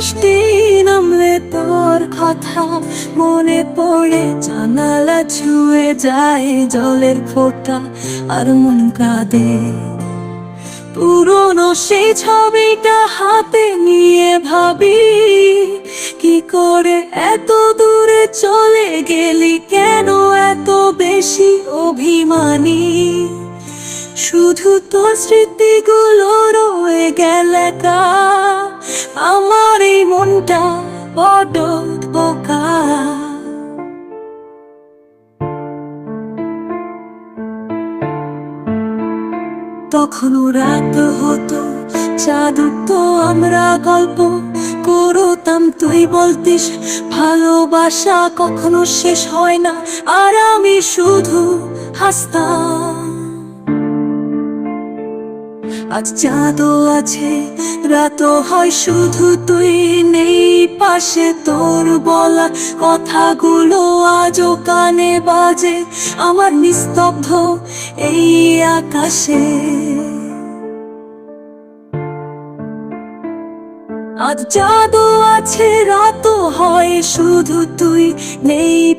বৃষ্টি নামলে তোর কথা মনে পড়ে, জানালা ছুঁয়ে যায় জলের ফোঁটা আর মন কাঁদে। পুরনো সেই ছবিটা হাতে নিয়ে ভাবি, কি করে এত দূরে চলে গেলি, কেন এত বেশি অভিমানী? শুধু তোর স্মৃতিগুলো রয়ে গেলে কা মনটা বড় বোকা। তখনও রাত হতো, চাঁদ তো আমরা গল্প করতাম, তুই বলতিস, ভালোবাসা কখনো শেষ হয় না, আর আমি শুধু হাসতাম। আজ চাঁদও আছে, রাতও হয়, শুধু তুই নেই। পাশে তোর বলা কথাগুলো আজও কানে বাজে। আমার নিস্তব্ধ এই আকাশে। আজ জাদু আছে রাত হয়, শুধু তুই নেই।